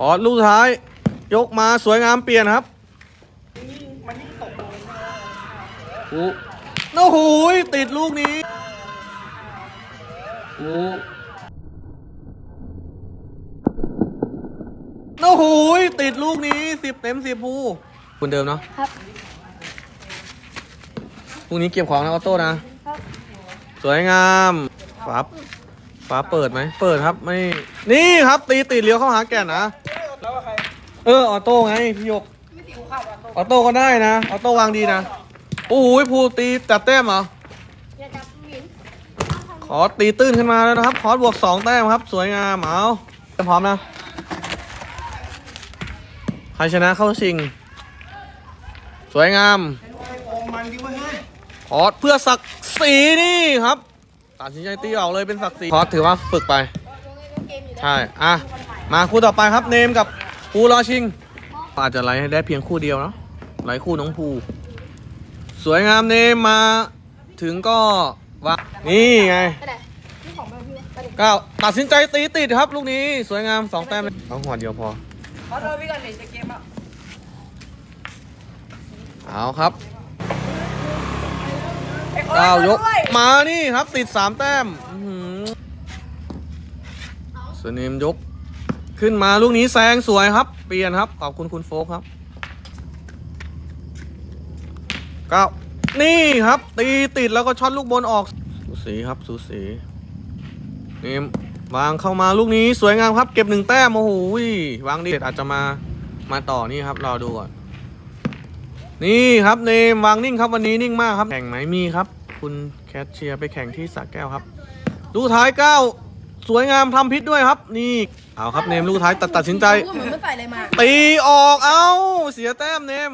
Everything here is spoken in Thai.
ออดลูกสุดท้าย ยกมาสวยงามเปลี่ยนครับโอ้โอ้โหยติดลูกนี้โอ้โอ้โหยติดลูกนี้สิบเต็มสิบภูคนเดิมเนาะครับพรุ่งนี้เก็บของนะออโต้นะ ครับ สวยงามฝาฝาเปิดไหม เปิดครับ ไม่ นี่ครับ ตีติดเลี้ยวเข้าหาแก่นนะ แล้วว่าใครเออออโต้ไงพี่หยกกูคาดว่าออโต้ก็ได้นะออโต้วางดีนะโอ้ยภูตีจัดแต้มเหรออย่าจับหมินขอตีตื้นขึ้นมาแล้วนะครับ ขอบวกสองแต้มครับ สวยงามเอาพร้อมนะใครชนะเข้าชิง สวยงามโอ้มันดิเว้ยเฮ้ยขอเพื่อศักดิ์ศรีนี่ครับตัดสินใจตีออกเลยเป็นศักดิ์ศรีขอถือว่าฝึกไปเกมอยู่แล้วใช่ อะ มาคู่ต่อไปครับเนมกับภูรอชิง อาจจะไลฟ์ให้ได้เพียงคู่เดียวเนาะไลฟ์คู่น้องภูสวยงามเนมมาถึงก็ว่านี่ไงไปไหนนี่ของแบบพี่วะไปดิก้าวตัดสินใจตีติดครับลูกนี้สวยงามสองแต้มเลยเอาหัวเดียวพอขอเธอพี่กันเดี๋ยวจะเกมอะเอาครับไอ้คนก้าวยกด้วยมานี่ครับติดสามแต้มอื้อหือสเนมยก ขึ้นมาลูกนี้แซงสวยครับ เปลี่ยนครับ ขอบคุณคุณโฟกครับก้านี่ครับ ตีติดแล้วก็ช็อตลูกบอลออก สูสีครับสูสีเนมวางเข้ามาลูกนี้สวยงามครับ เก็บหนึ่งแต้มโอ้โหวางดีอาจจะมามาต่อนี่ครับ รอดูก่อนนี่ครับเนมวางนิ่งครับวันนี้นิ่งมากครับ แข่งไหมมีครับ คุณแคทเชียร์ไปแข่งที่สระแก้วครับลูท้ายเก้า สวยงามทำพิษด้วยครับ นี่เอาครับเนมลูกท้ายตัดตัดสินใจพูดเหมือนไม่ใส่อะไรมา ตีออกเอ้าเสียแต้มเนม